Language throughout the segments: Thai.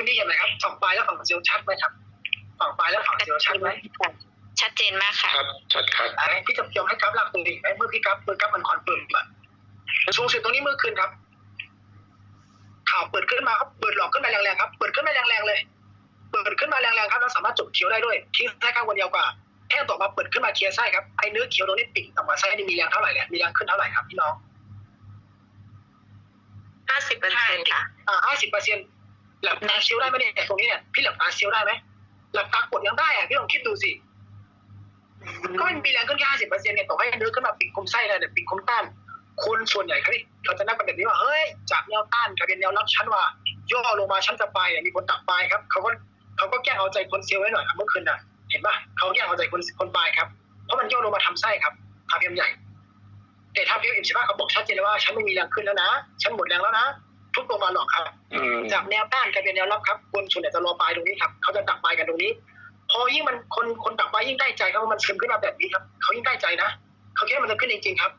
คุณนี่เห็นไหมครับฝั่งปลายและฝั่งเซลล์ชัดไหมครับ ฝั่งปลายและฝั่งเซลล์ชัดไหมชัดเจนมากค่ะครับชัดครับอะพี่จะยอมให้กราฟหลักตรงนี้ไหมเมื่อพี่กราฟเมื่อกราฟมันคอนเฟิร์มอะสูงสุดตรงนี้เมื่อคืนครับข่าวเปิดขึ้นมาครับเปิดหลอกขึ้นมาแรงๆครับ เปิดขึ้นมาแรงๆเลย เปิดขึ้นมาแรงๆครับแล้วสามารถจบเขียวได้ด้วยทิ้งไส้ข้างบนยาวกว่าแค่ต่อมาเปิดขึ้นมาเคลียร์ไส้ครับไอ้เนื้อเขียวตรงนี้ปิดต่ำกว่าไส้นี่มีแรงเท่าไหร่เนี่ยมีแรงขึ้นเท่าไหร่ครับพี่น้องห้าสิบเปอร์เซ็นต์ค่ะอ่าห้าสิบเปอร์เซ็นต์ หลับตาเชียวได้ไหมเนี่ยตรงนี้เนี่ยพี่หลับตาเชียวได้ไหมหลับตากดยังได้อะพี่ลองคิดดูสิก็มันมีแรงขึ้นแค่ห้าสิบเปอร์เซ็นต์เนี่ยต่อให้เนื้อขึ้นมาปิดคุมไส้เลยเนี่ยปิดคุมต้านคนส่วนใหญ่เขาเขาจะนับกันแบบนี้ว่าเฮ้ยจากแนวต้านกลายเป็นแนวรับชั้นว่า ย่อลงมาชั้นจะไปเนี่ยมีคนตักปลายครับเขาก็เขาก็แกล้งเอาใจคนเซลล์ไว้หน่อยครับเมื่อคืนน่ะ เห็นปะเขาแกล้งเอาใจคนคนปลายครับเพราะมันย่อลงมาทำไส้ครับทาเพียมใหญ่ แต่ถ้าเพียมเอ็มสิบห้าเขาบอกชัดเจนเลยว่าฉันไม่มีแรงขึ้นแล้วนะฉันหมดแรงแล้วนะ ทุบลงมาหรอกครับอืมจากแนวต้านกลายเป็นแนวรับครับ คนส่วนใหญ่จะรอปลายตรงนี้ครับเขาจะตักปลายกันตรงนี้ พอยิ่งมันคนคนตักปลายยิ่งได้ใจครับว่ามันซึมขึ้นมาแบบนี้ครับเขายิ่งได้ใจนะเขาคิดว่ามันจะขึ้นจริงๆครับ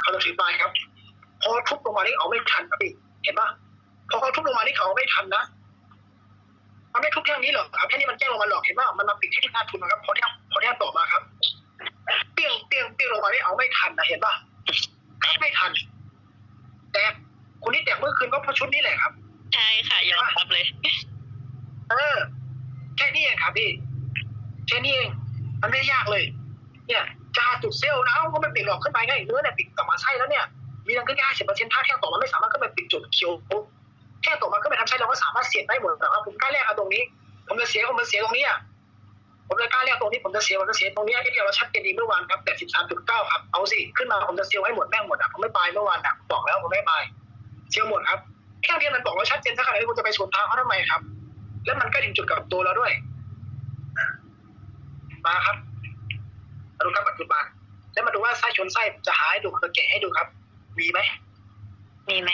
เขาจะถือปลายครับ พอทุบลงมานี่เอาไม่ทันครับพี่เห็นปะพอเขาทุบลงมานี่เขาเอาไม่ทันนะมันไม่ทุบแค่นี้หรอกครับแค่นี้มันแกล้งลงมาหลอกเห็นปะมันมาปิดที่หน้าทุนนะครับพอที่พอที่ต่อมาครับเปี้ยงเปี้ยงเปี้ยงลงมานี่เอาไม่ทันนะเห็นปะไม่ทันแต่คน ที่แตกเมื่อคืนก็เพราะชุดนี้แหละครับ ใช่ค่ะยอมรับเลย เออแค่นี้เองครับพี่แค่นี้เองมันไม่ยากเลย เนี่ยจะหาจุดเซลล์นะเอ้าก็มันปิดหลอกขึ้นไปไงเนื้อเนี่ยปิดกลับมาไส้แล้วเนี่ยมีรังขึ้นแค่ห้าสิบเปอร์เซ็นต์ถ้าแค่ต่อมาไม่สามารถขึ้นไปปิดจุดเขียวแค่ต่อมาขึ้นไปทำไส้เราก็สามารถเสียบได้หมดนะครับผมกล้าแลกเอาตรงนี้ ผมจะเสียผมจะเสียตรงนี้อะผมจะกล้าแลกตรงนี้ผมจะเสียผมจะเสียตรงนี้ที่เดียวเราชัดเจนดีเมื่อวานครับแต่สิบสามจุดเก้าครับเอาสิขึ้นมาผมจะเซลล์ให้หมดแม่งหมดอะผมไม่ไปเมื่อวานอะบอกแล้วผมไม่ไป เซลล์หมดครับแค่เพียงมันบอกว่าชัดเจนสักขนาดนี้คุณจะไปสวนทางเขาทำไมครับ แล้วมันก็ถึงจุดกับตัวเราด้วย มาครับมาดูครับปัจจุบันแล้วมาดูว่าไส้ชนไส้ผมจะหาให้ดูจะแกะให้ดูครับ มีไหมมีไหม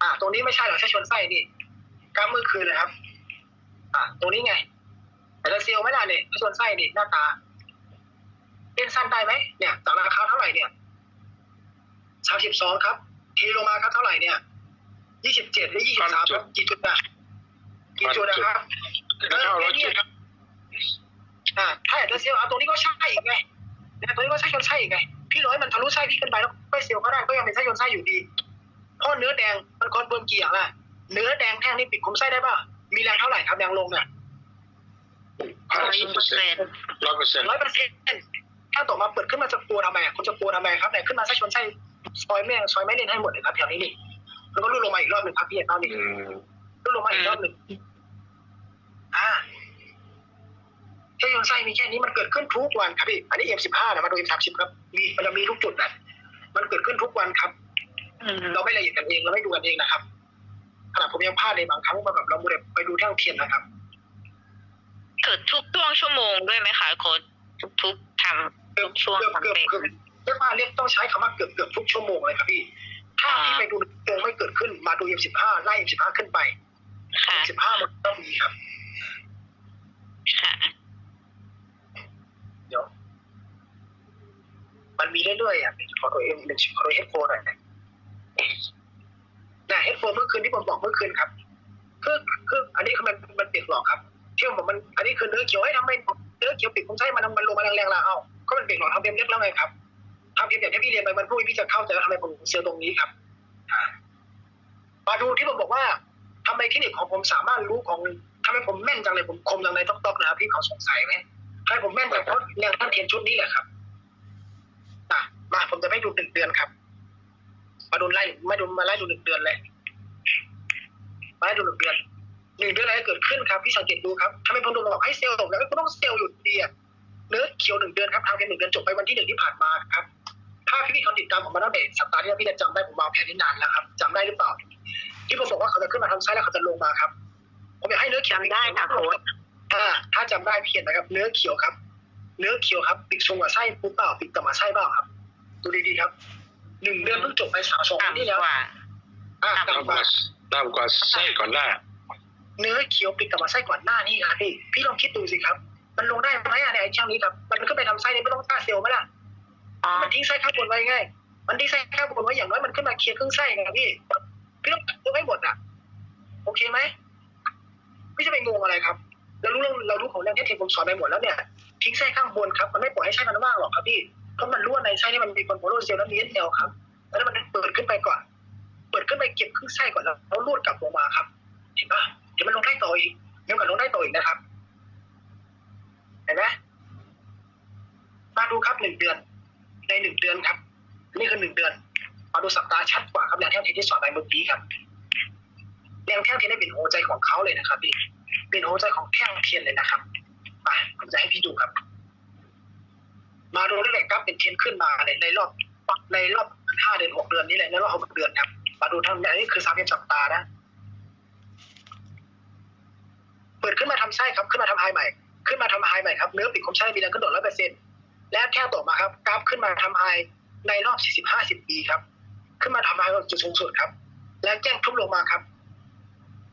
อ่า ตรงนี้ไม่ใช่หรอกไส้ชนไส้นี่กล้ามมือคืนเลยครับ อ่า ตรงนี้ไงแต่จะเซียวไหม่ล่ะเนี่ยไส้ชนไส้นี่หน้าตาเล่นสั้นได้ไหมเนี่ยจากราคาเท่าไหร่เนี่ย สามสิบสองครับทีลงมาครับเท่าไหร่เนี่ยยี่สิบเจ็ดหรือยี่สิบสามครับกี่จุดอะกี่จุดนะครับก็เท่าร้อยจุดอ่าถ้าอยากจะเซลล์เอาตรงนี้ก็ใช่อีกไงเนี่ยตรงนี้ก็ใช่ชนไส้อีกไงพี่ร้อยมันทะลุไส้พี่ขึ้นไปแล้วไปเซลล์ก็ได้ก็ยังเป็นไส้ชนไส้อยู่ดีเพราะเนื้อแดงมันคอนเฟิร์มกี่อย่างล่ะเนื้อแดงแท่งนี่ปิดคุมไส้ได้ป่ะมีแรงเท่าไหร่ครับแรงลงเนี่ยห้าร้อยสิบเปอร์เซ็นต์ร้อยเปอร์เซ็นต์ร้อยเปอร์เซ็นต์ถ้าต่อมาเปิดขึ้นมาจะกลัวทำไมอะคุณจะกลัวทำไมครับเนี่ยขึ้นมาไส้ชนไส้ ซอยแม่งซอยไม่เล่นให้หมดเลยครับแถวนี้นี่แล้วก็ลุ่นลงมาอีกรอบหนึ่งครับพี่เห็นตอนนี้อืมลุ่นลงมาอีกรอบหนึ่งอ่าแค่ชนไส้มีแค่นี้มันเกิดขึ้นทุกวันครับพี่อันนี้เอ็มสิบห้านะมาดูเอ็มสามสิบครับมีมันจะมีทุกจุดนะมันเกิดขึ้นทุกวันครับอืมเราไม่ละเอียดกันเองเราไม่ดูกันเองนะครับขนาดผมยังพลาดในบางครั้งว่าแบบเราไม่ได้ไปดูแท่งเทียนนะครับเกิดทุกช่วงชั่วโมงด้วยไหมคะโค้ดทุกๆทำเกือบช่วงเกือบทำเกือบเป็นเกือบเรียกว่าเรียกต้องใช้คำว่าเกือบเกือบทุกชั่วโมงเลยครับพี่ถ้าพี่ไปดูตรงไม่เกิดขึ้นมาดูเอ็มสิบห้าไล่เอ็มสิบห้าขึ้นไปค่ะสิบห้ามันต้องมีครับค่ะเดี๋ยวมันมีเรื่อยๆอะขอตัวเอ็มหนึ่งขอตัวเฮดโฟนหน่อยนะนะเฮดโฟนเมื่อคืนที่ผมบอกเมื่อคืนครับคือคืออันนี้คือมันมันเปียกหลอกครับที่ผมบอกมันอันนี้คือเนื้อเขียวให้ทำไมเนื้อเขียวปิดผมใช้มันมันลงมาแรงๆแล้วเอ้าก็มันเปียกหลอกทำเต็มเล็กแล้วไงครับ ทำเต็มอย่างที่พี่เรียนไปมันพรุ่งนี้พี่จะเข้าใจว่าทำไมผมเซลล์ตรงนี้ครับมาดูที่ผมบอกว่าทำไมเทคนิคของผมสามารถรู้ของทำไมผมแม่นจังเลยผมคมจังเลยต๊อกๆนะครับพี่เขาสงสัยไหมทำไมผมแม่นจังเพราะแนวท่านเทียนชุดนี้แหละครับอะมาผมจะไม่ดูหนึ่งเดือนครับ มาดูไล่มาดูมาไล่ดูหนึ่งเดือนเลยมาไล่ดูหนึ่งเดือนหนึ่งเดือนอะไรเกิดขึ้นครับพี่สังเกตดูครับทำไมผมถึงบอกให้เซลล์ตกแล้วก็ต้องเซลล์อยู่ดีอะเนื้อเขียวหนึ่งเดือนครับทางเพียงหนึ่งเดือนจบไปวันที่หนึ่งที่ผ่านมาครับ ถ้าพี่พี่เขาติดตามผมมาตั้งแต่สัปดาห์ที่แล้วพี่จะจำได้ผมวางแผนนี้นานแล้วครับจำได้หรือเปล่า ที่ผมบอกว่าเขาจะขึ้นมาทำไซส์แล้วเขาจะลงมาครับ ผมอยากให้เนื้อเขียวจำได้ค่ะโค้ดอ่าถ้าจำได้พี่เห็นนะครับ เนื้อเขียวครับ เนื้อเขียวครับปิดทรงกับไส้ปุ๊บเปล่าปิดกับมาไส้เปล่าครับ ดูดีๆครับหนึ่งเดือนเพิ่งจบไปสามสองวันที่แล้วต่ำกว่าอ่าต่ำต่ำกกว่าว่าต่ำกว่าไส้ก่อนหน้า เนื้อเขียวปิดกับมาไส้ก่อนหน้านี่ครับพี่พี่ลองคิดดูสิครับ มันลงได้ไหมอะในไอ้ช่างนี้ครับ มันขึ้นไปทำไส้เนี่ยไม่ต้องกล้าเซลล์ไหมล่ะอ๋อ มันทิ้งไส้ข้างบนไว้ไงมันทิ้งไส้ข้างบนไว้อย่างน้อยมันขึ้นมาเคลียร์ครึ่งไส้ไงครับพี่ พี่ต้องตัดตัวให้หมดอะ โอเคไหมไม่จะไปงงอะไรครับ เรารู้เรื่องเรารู้ของเรื่องที่เทคผมสอนไปหมดแล้วเนี่ย ทิ้งไส้ข้างบนครับ มันไม่ปล่อยให้ไส้มันว่างหรอกครับพี่ เพราะมันรั่วในไส้นี่มันมีคนโทรลเซลล์และมีเอสเซลครับ แล้วมันเปิดขึ้นไปก่อน เปิดขึ้นไปเก็บครึ่งไส้ก่อนแล้วแล้วรูดกลับลงมาครับ เห็นปะเดี๋ยวมันลงได้ต่ออีกเดี๋ยวกันลงได้ต่ออีกนะครับ เห็นไหมมาดูครับหนึ่งเดือน ในหนึ่งเดือนครับ นี่คือหนึ่งเดือนมาดูสัปดาห์ชัดกว่าครับแรงแท่งเทนที่สอนไปเมื่อกี้ครับแรงแท่งเทียนได้เป็นหัวใจของเขาเลยนะครับพี่เป็นหัวใจของแท่งเทียนเลยนะครับไปผมจะให้พี่ดูครับ มาดูได้เลยครับเป็นเทียนขึ้นมาในในรอบในรอบห้าเดือนหกเดือนนี้เลยในรอบหกเดือนครับ มาดูทั้งนี้คือสามเดือนสัปดาห์นะเปิดขึ้นมาทำไส้ครับขึ้นมาทำไฮใหม่ ขึ้นมาทำไฮใหม่ครับเนื้อปิดคมไส้มีแรงขึ้นโดดร้อยเปอร์เซ็นต์ และแท่งต่อมาครับกราฟขึ้นมาทำไฮในรอบสี่สิบห้าสิบปีครับ ขึ้นมาทำไฮจุดสูงสุดครับ แล้วแจ้งทุบลงมาครับ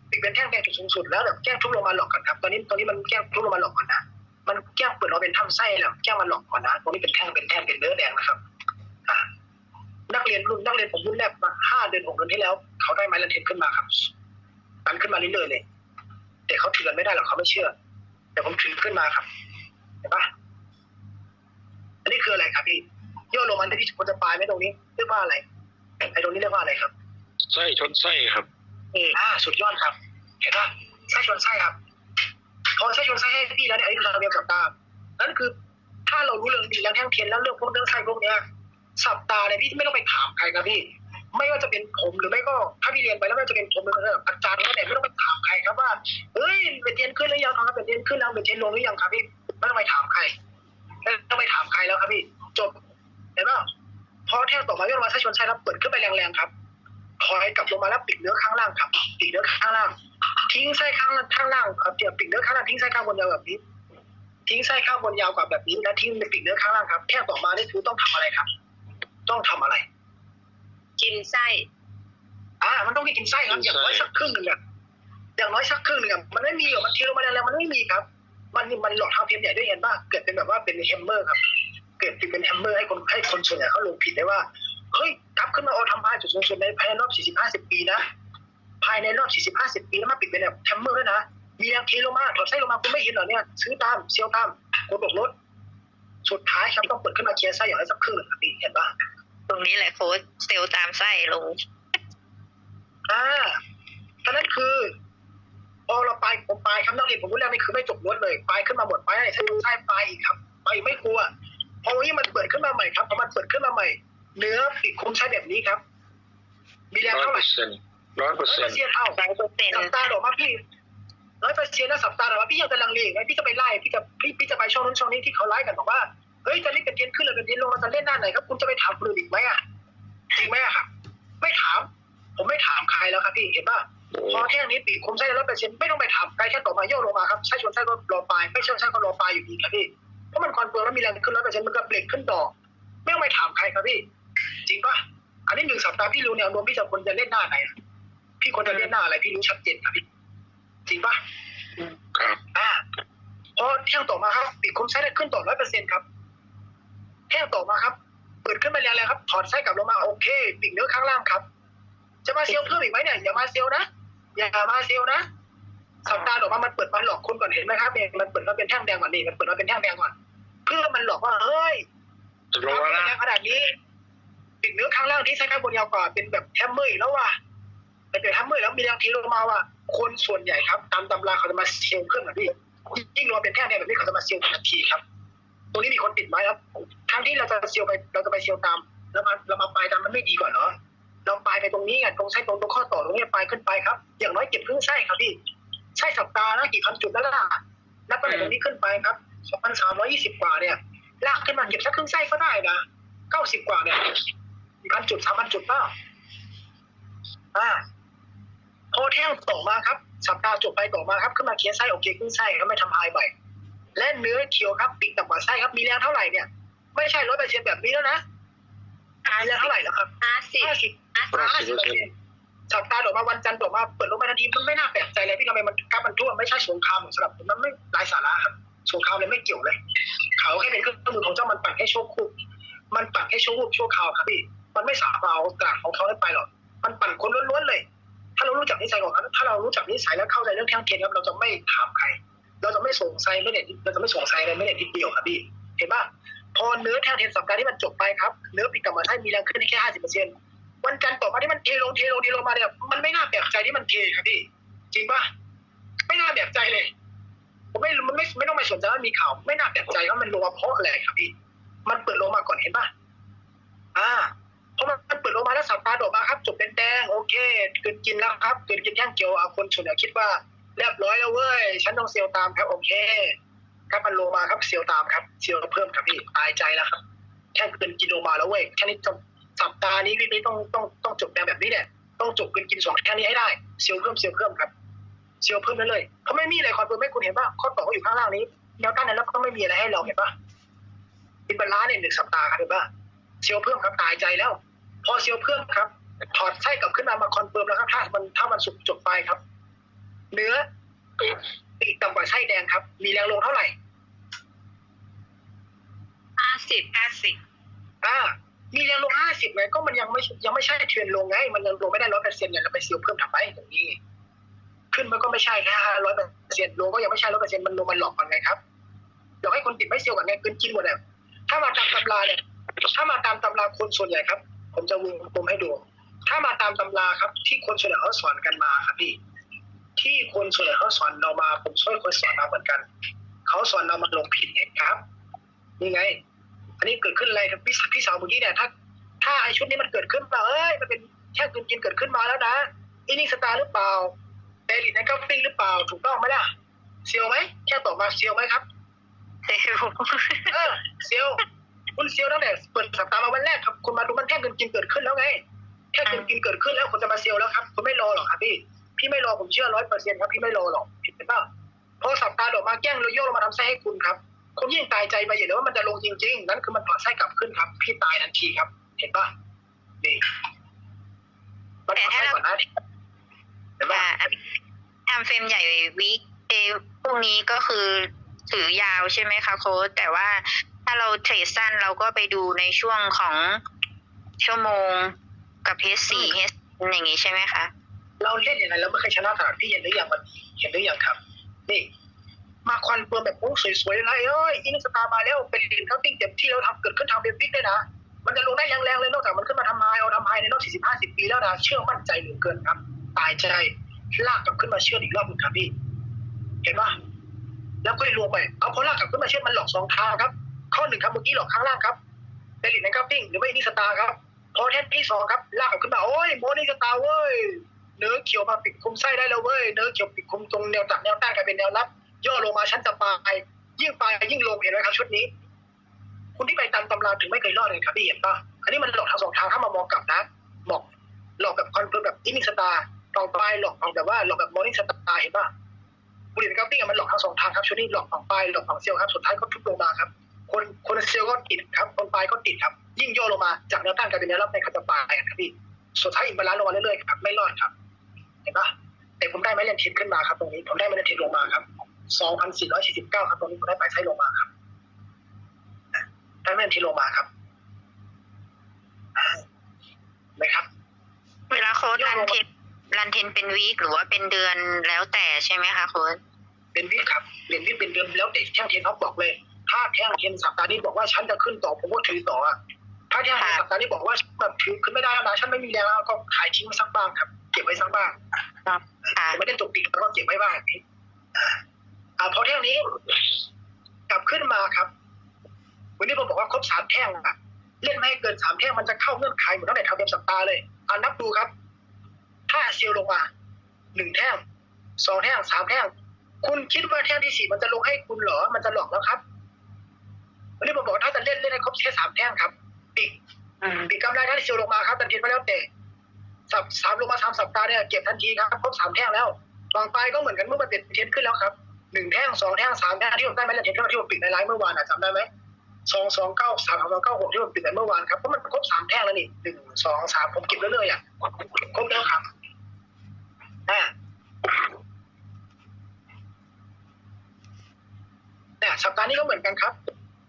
ปิดเป็นแท่งแดงจุดสูงสุดแล้วแบบแจ้งทุบลงมาหลอกก่อนครับ ตอนนี้ตอนนี้มันแจ้งทุบลงมาหลอกก่อนนะ มันแจ้งเปิดเราเป็นถ้ำไส้แล้วแจ้งมันหลอกก่อนนะตรงนี้เป็นแท่งเป็นแท่งเป็นเนื้อแดงนะครับอ่านักเรียนรุ่นนักเรียนผมรุ่นแรกมาห้าเดือนหกเดือนที่แล้ว เขาได้ไม้ละเทนขึ้นมาครับตันขึ้นมาเรื่อยๆเลย แต่เขาถือกันไม่ได้หรอกเขาไม่เชื่อ แต่ผมถือขึ้นมาครับเห็นปะ อันนี้คืออะไรครับพี่ย่อลงมาที่ควรจะปลายไหมตรงนี้เรียกว่าอะไรไอ้ตรงนี้เรียกว่าอะไรครับไส้ชนไส้ครับอ่าสุดยอดครับ เห็นปะไส้ชนไส้ครับ พอไส้ชนไส้ให้พี่แล้วเนี่ยอันนี้คือระเบียบสัปดาห์นั่นคือ ถ้าเรารู้เรื่องดีแล้วแท่งเทียนแล้วเรื่องพวกเรื่องไส้พวกเนี้ยสัปดาห์เนี่ยพี่ไม่ต้องไปถามใครครับพี่ไม่ว่าจะเป็นผมหรือไม่ก็ถ้าพี่เรียนไปแล้วไม่ว่าจะเป็นผมหรืออาจารย์ก็แต่ไม่ต้องไปถามใครครับว่าเฮ้ยเป็นเทียนขึ้นหรือยังครับเป็นเทียนขึ้นแล้วเป็นเทียนลงหรือยังครับพี่ไม่ต้องไปถามใคร ไม่ต้องไปถามใครแล้วครับพี่ จบเห็นป่ะพอแท่งต่อมาย่อลงมาไส้ชนไส้แล้วเปิดขึ้นไปแรงๆครับถอยกลับลงมาแล้วปิดเนื้อข้างล่างครับ ปิดเนื้อข้างล่าง ทิ้งไส้ข้างข้างล่างครับเดี๋ยวปิดเนื้อข้างล่างทิ้งไส้ข้างบนยาวแบบนี้ ทิ้งไส้ข้างบนยาวกว่าแบบนี้แล้วทิ้งปิดเนื้อข้างล่างครับแท่งต่อมานี่คือต้องทำอะไรครับ ต้องทำอะไร กินไส้อ่ามันต้องมีกินไส้ครับอย่างน้อยสักครึ่งหนึ่งอะอย่างน้อยสักครึ่งหนึ่งอะมันไม่มีหรอกมันเทลงมาแล้วมันไม่มีครับ มันมันหลอกทำเพียงใหญ่ด้วยเห็นป่ะเกิดเป็นแบบว่าเป็นแฮมเมอร์ครับ เกิดเป็นแฮมเมอร์ให้คนให้คนส่วนใหญ่เขาลงผิดได้ว่าเฮ้ยทับขึ้นมาเอาทำพายจุดสูงสุดในภายในรอบ 40 50 ปีนะ ภายในรอบ 40 50 ปีแล้วมาปิดเป็นแบบแฮมเมอร์ด้วยนะ มีแรงเทลงมาถอดไส้ลงมาคุณไม่เห็นเหรอเนี่ย ซื้อตามเซียวตามกดตกรถ สุดท้ายครับต้องเปิดขึ้นมาเคลียร์ไส้อย่างไรสักครึ่งหนึ่งครับพี่เห็นป่ะตรงนี้แหละโค้ชเซลล์ตามไส้ลงอ่าฉะนั้นคือ พอเราไปผมไปครับนักเรียนผมพูดแล้วนี่คือไม่จบล้วนเลยไปขึ้นมาหมดไปใช้ใช้ไปอีกครับ ไปไม่กลัวพอวันนี้มันเปิดขึ้นมาใหม่ครับพอมันเปิดขึ้นมาใหม่ เนื้อปิดคมใช้แบบนี้ครับ มีแรงร้อยเท่าไหเปอร่ร์เซ็นต์ร้อยเปอร์ร้อยเซ็เปอนร์ต์เซ็นต์เอ้าร้อยเปอร์เซ็นต์สัปดาห์ดอกมาพี่ร้อยเปอร์เซ็นต์นะสัปดาห์ดอกมาพี่ยังจะลังเลอีกไหมพี่จะไปไล่พี่จะพี่พี่จะไปช่องนู้นช่องนี้ที่เขาไล่กันบอกว่าเฮ้ยจะเล่นเป็นเทียนขึ้นหรือเป็นเทียนลงเราจะเล่นหน้าไหนครับ คุณจะไปถามคนอื่นอีกไหมอะจริงไหมอะครับไม่ถาม ผมไม่ถามใครแล้วครับพี่เห็นป่ะ พอแท่งนี้ปีกคมไส้ร้อยเปอร์เซ็นต์ไม่ต้องไปถามใครแค่ต่อมาย่อลงมาครับไส้ชนไส้ก็รอปลายไม่ใช่ไส้ก็รอปลายอยู่ดีครับพี่เพราะมันคอนเฟิร์มแล้วมีแรงขึ้นร้อยเปอร์เซ็นต์มันก็เบรกขึ้นดอก ไม่ต้องไปถามใครครับพี่ จริงปะอันนี้หนึ่งสัปดาห์พี่รู้แนวโน้มพี่จะควรจะเล่นหน้าไหนพี่ควรจะเล่นหน้าอะไรพี่รู้ชัดเจนครับพี่จริงปะครับอ่าพอแท่งต่อมาครับปีกคมไส้ได้ขึ้นต่อร้อยเปอร์เซ็นต์ครับแท่งต่อมาครับเปิดขึ้นไปแรงๆครับถอดไส้กลับลงมาโอเคปีกเนื้อข้างล่างครับ จะมาเซลล์เพิ่มอีกไหมเนี่ยอย่ามาเซลล์นะ อย่ามาเซลล์นะสัปดาห์ออกมามันเปิดมาหลอกคุณก่อนเห็นไหมครับเนี่ยมันเปิดมาเป็นแท่งแดงก่อนนี่มันเปิดมาเป็นแท่งแดงก่อน เพื่อมันหลอกว่าเฮ้ยจะลงทำแล้วแดนะงขนาดนี้ปิดเนื้อข้างล่างที่ใช้ข้างบนยาวกว่าเป็นแบบแฮมเมอร์อีกแล้วว่ะแต่เป็นแฮมเมอร์แล้วมีแรงทีลงมาว่าคนส่วนใหญ่ครับตามตำราเขาจะมาเซลล์เครื่องแบบนี้ยิ่งรอเป็นแท่งแดงแบบนี้เขาจะมาเซลล์ทันทีครับตรงนี้มีคนติดไว้ครับทั้งที่เราจะเซลล์ไปเราจะไปเซลล์ตามแล้วมาเรามาปลายตามมันไม่ดีกว่าเหรอ เราปลายไปตรงนี้ไงตรงไส้ตรงตรงข้อต่อตรงนี้ปลายขึ้นไปครับ อย่างน้อยเก็บครึ่งไส้ครับพี่ไส้สัปดาห์นะกี่พันจุดแล้วล่ะนับตั้งแต่ตรงนี้ขึ้นไปครับสองพันสามร้อยยี่สิบกว่าเนี่ยลากขึ้นมาเก็บสักครึ่งไส้ก็ได้นะเก้าสิบกว่าเนี่ยกี่พันจุดสามพันจุดเปล่าอ่าพอแท่งต่อมาครับ สัปดาห์จบไปต่อมาครับขึ้นมาเคลียร์ไส้โอเคครึ่งไส้ก็ไม่ทำลายใบและเนื้อเคียวครับปิดต่ำกว่าไส้ครับมีแรงเท่าไหร่เนี่ย ไม่ใช่ร้อยเปอร์เซ็นต์แบบนี้แล้วนะมีแรงเท่าไหร่แล้วครับห้าสิบ ห้าสิบห้าห้าสิบเป็นต์สัปดมาวันจันทร์ต่อมาเปิดลงมาทันทีมันไม่น่าแปลกใจเลยพี่ทำไมมันกาฟมันทั่วไม่ใช่สงครามสำหรับมันไม่ไร้สาระครับสงครามเลยไม่เกี่ยวเลย เขาแค่เป็นเครื่องมือของเจ้ามันปั่นแค่ชั่วคู่มันปั่นแค่ชั่ววูบชั่วคราวครับพี่มันไม่สามารถเอากลางของเขาได้ไปหรอกมันปั่นคนล้วนๆเลย ถ้าเรารู้จักนิสัยของเขาถ้าเรารู้จักนิสัยและเข้าใจเรื่องแท่งเทียนครับเราจะไม่ถามใคร เราจะไม่สงสัยไม่เด็ดเราจะไม่สงสัยอะไรไม่เด็ดทีเดียวครับพี่เห็นปะพอเนื้อแท่งเทียนสัปดาห์ที่มันจบไปครับเนื้อปีกกลับมาให้มีแรงขึ้นแค่ห้าสิบเปอร์เซ็นต์ วันจันทร์ต่อมาที่มันเทลงเทลงเทลงมาเนี่ยมันไม่น่าแปลกใจที่มันเทครับพี่ จริงปะไม่น่าแปลกใจเลย ผมไม่มันไม่ไม่ต้องไปสนใจว่ามีข่าว ไม่น่าแปลกใจว่ามันลงมาเพราะอะไรครับพี่ มันเปิดลงมาก่อนเห็นปะอ่าเพราะมันเปิดลงมาแล้วสับตาดอกมาครับจบเป็นแดงโอเคเกินกินแล้วครับเกินกินแท่งเกียวอะคนส่วนใหญ่คิดว่าเรียบร้อยแล้วเว้ยฉันต้องเซลตามครับโอเคครับมันลงมาครับเซลตามครับเซลเพิ่มครับพี่ตายใจแล้วครับแท่เกินกินลงมาแล้วเว้ยแค่นี้จบ สัปดาห์นี้วินี้ต้องต้องต้องจบแดงแบบนี้เนี่ยต้องจบเกินกินสองแท่งนี้ให้ได้เซลล์เพิ่มเซลล์เพิ่มครับเซลล์เพิ่มนั่นเลยเขาไม่มีอะไรคอนเฟิร์มให้คุณเห็นป่ะข้อต่อก็อยู่ข้างล่างนี้แนวต้านนั้นแล้วก็ไม่มีอะไรให้เราเห็นป่ะเป็นบรรล้านเนี่ยหนึ่งสัปดาห์ครับเห็นป่ะเซลล์เพิ่มครับตายใจแล้ว พอเซลล์เพิ่มครับถอดไส้กลับขึ้นมามาคอนเฟิร์มแล้วครับถ้ามันถ้ามันสุกจบไปครับ เนื้อปีกต่ำกว่าไส้แดงครับ มีแรงลงเท่าไหร่ห้าสิบห้าสิบอ่า มีแรงลงห้าสิบไงก็มันยังไม่ยังไม่ใช่เทรนลงไง มันยังลงไม่ได้ร้อยเปอร์เซ็นต์เนี่ยเราไปเซลล์เพิ่มทำไมอย่างนี้ ขึ้นมันก็ไม่ใช่แค่ห้าร้อยเปอร์เซ็นต์ลงก็ยังไม่ใช่ร้อยเปอร์เซ็นต์มันลงมันหลอกมันไงครับหลอกให้คนติดไม่เซลล์กันไงเกินกินหมดเลยถ้ามาตามตำราเนี่ยถ้ามาตามตำราคนส่วนใหญ่ครับ ผมจะวงกลมให้ดู ถ้ามาตามตำราครับ ที่คนส่วนใหญ่เขาสอนกันมาครับพี่ที่คนส่วนใหญ่เขาสอนเรามา ผมช่วยคนสอนมาเหมือนกันเขาสอนเรามาลงผิดไงครับนี่ไง อันนี้เกิดขึ้นอะไรครับพี่พี่สาวเมื่อกี้เนี่ยถ้าถ้าไอชุดนี้มันเกิดขึ้นมาเอ้ยมันเป็นแค่กินกินเกิดขึ้นมาแล้วนะอินิสตาร์หรือเปล่าเดลิทในกัฟติ้งหรือเปล่าถูกต้องไหมล่ะเซียวไหมแค่ตอบมาเซียวไหมครับเซลล์เออเซียวคุณเซียวตั้งแต่เปิดสัปดาห์มาวันแรกครับคุณมาดูมันแท่งกินกินเกิดขึ้นแล้วไงแค่กินกินเกิดขึ้นแล้วคุณจะมาเซียวแล้วครับคุณไม่รอหรอกครับพี่พี่ไม่รอผมเชื่อร้อยเปอร์เซ็นต์ครับพี่ไม่รอหรอกเห็นเปล่าพอสัปดาห์ดอกมาแกล้งโยกลงมาทำไส้ให้คุณครับ คุณยิ่งตายใจไปอย่างเดียวว่ามันจะลงจริง ๆ นั่นคือมันถอดไส้กลับขึ้นครับ พี่ตายทันทีครับ เห็นปะนี่มันถอดไส้ก่อนนะเห็นปะอ่าทำเฟรมใหญ่วีคเดย์พรุ่งนี้ก็คือถือยาวใช่ไหมคะโค้ชแต่ว่าถ้าเราเทรดสั้นเราก็ไปดูในช่วงของชั่วโมงกับเฮสี่เฮอย่างงี้ใช่ไหมคะ เราเล่นอย่างไรแล้วไม่เคยชนะตลาดพี่เห็นหรือยังมันเห็นหรือยังครับ นี่ มาคอนเฟิร์มแบบโอ้สวยๆเลยเอ้ยอินสตาร์มาแล้วเป็นดินเขาติ้งเต็มที่แล้วทำเกิดขึ้นทำเป็นพิกได้นะมันจะลงได้แรงๆเลยนอกจากมันขึ้นมาทำไฮเอาทำไฮในรอบ40 50ปีแล้วนะเชื่อมั่นใจเหลือเกินครับตายใจลากกลับขึ้นมาเชื่ออีกรอบหนึ่งครับพี่เห็นปะแล้วก็รวมไปเอาพอลากกลับขึ้นมาเชื่อมันหลอกสองทางครับ ข้อหนึ่งครับเมื่อกี้หลอกข้างล่างครับเดลิทในกัฟติ้งหรือไม่นิสตาร์ครับพอแท่นที่สองครับลากกลับขึ้นมาโอ้ยโมนิสตาร์เว้ยเนื้อเขียวมาปิดคุมไส้ได้แล้วเว้ยเนื้อเขียวปิดคุมตรงแนวตัดแนวต้านกลายเป็นแนวรับ ย่อลงมาชั้นจะปลายยิ่งปลายยิ่งลงเห็นไหมครับชุดนี้ คุณที่ไปตามตำราถึงไม่เคยรอดเลยครับพี่เห็นปะอันนี้มันหลอกทั้งสองทางถ้ามามองกลับนะหลอกหลอกแบบคอนเฟิร์มแบบอินิสตาตองปลายหลอกฝั่งแบบว่าหลอกแบบมอร์นิ่งสตาร์เห็นปะบุหรี่กับติ้งมันหลอกทั้งสองทางครับชุดนี้หลอกฝั่งปลายหลอกฝั่งเซลล์ครับสุดท้ายก็ทุบลงมาครับ คนคนเซลล์ก็ติดครับคนปลายก็ติดครับ ยิ่งย่อลงมาจากแนวต้านกลายเป็นแนวรับในคันจะปลายครับพี่สุดท้ายอินบาลานซ์ลงมาเรื่อยๆครับไม่รอดครับ เห็นปะแต่ผมได้ไม้เล่นทิศขึ้นมาครับตรงนี้ผมได้ไม้เล่นทิศลงมาครับ 2,449 ครับตรงนี้ผมได้ปลายไส้ลงมาครับอะได้ไม้เล่นทิศลงมาครับอ่าเห็นไหมครับ เวลาโค้ดรันเทนรันเทนเป็นวีคหรือว่าเป็นเดือนแล้วแต่ใช่ไหมคะโค้ดเป็นวิทย์ครับเป็นวิทย์เป็นเดือนแล้วเด็กแท่งเทียนเขาบอกเลย ถ้าแท่งเทียนสัปดาห์นี้บอกว่าฉันจะขึ้นต่อผมก็ถือต่ออะถ้าแท่งเทียนสัปดาห์นี้บอกว่าแบบถือขึ้นไม่ได้แล้วนะฉันไม่มีแรงแล้วก็ขายทิ้งไว้สักบ้างครับ เก็บไว้สักบ้างค่ะไม่ได้ตกติดแล้วก็เก็บไว้บ้างอ่าอ่า พอแท่งนี้ กลับขึ้นมาครับ วันนี้ผมบอกว่าครบสามแท่งอะเล่นไม่ให้เกินสามแท่งมันจะเข้าเงื่อนไขเหมือนตั้งแต่ทำเต็มสัปดาห์เลยอ่านับดูครับ ถ้าเซลลลงมาหนึ่งแท่งสองแท่งสามแท่งคุณคิดว่าแท่งที่สี่มันจะลงให้คุณเหรอ มันจะหลอกแล้วครับ วันนี้ผมบอกว่าถ้าจะเล่นเล่นให้ครบแค่สามแท่งครับปีกอืมปีกกำไรถ้าเซลลลงมาครับทันทีก็แล้วแต่สับสามลงมาสามสัปดาห์เนี่ยเก็บทันทีครับครบสามแท่งแล้ววางไปก็เหมือนกันเมื่อมันเป็นเทนขึ้นแล้วครับ หนึ่งแท่งสองแท่งสามแท่งที่ผมได้ไหมเทนขึ้นที่ผมปิดในไลฟ์เมื่อวานอะจำได้ไหมสองสองเก้าสามสองเก้าหกที่ผมปิดไปเมื่อวานครับเพราะมันครบสามแท่งแล้วนี่หนึ่งสองสามผมเก็บเรื่อยๆอะครบแล้วครับอ่าเนี่ยสัปดาห์นี้ก็เหมือนกันครับ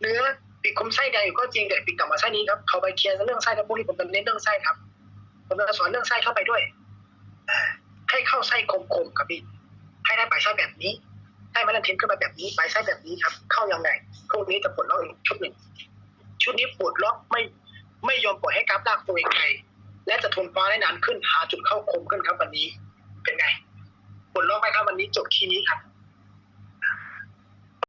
เนื้อปีกคมไส้แดงอยู่ก็จริงแต่ปีกกลับมาไส้นี้ครับเขาไปเคลียร์เรื่องไส้แล้วพวกนี้ผมจะเน้นเรื่องไส้ครับผมจะสอนเรื่องไส้เข้าไปด้วยให้เข้าไส้คมๆครับพี่ให้ได้ปลายไส้แบบนี้ ให้มันเทนขึ้นมาแบบนี้ไปไส้แบบนี้ครับ เข้ายังไงพวกนี้จะปลดล็อกอีกชุดหนึ่ง ชุดนี้ปลดล็อกไม่ไม่ยอมปล่อยให้กราฟลากตัวเองไปและจะทนฟ้าได้นานขึ้นหาจุดเข้าคมขึ้นครับวันนี้ เป็นไงปลดล็อกไหมครับวันนี้จบที่นี้ครับ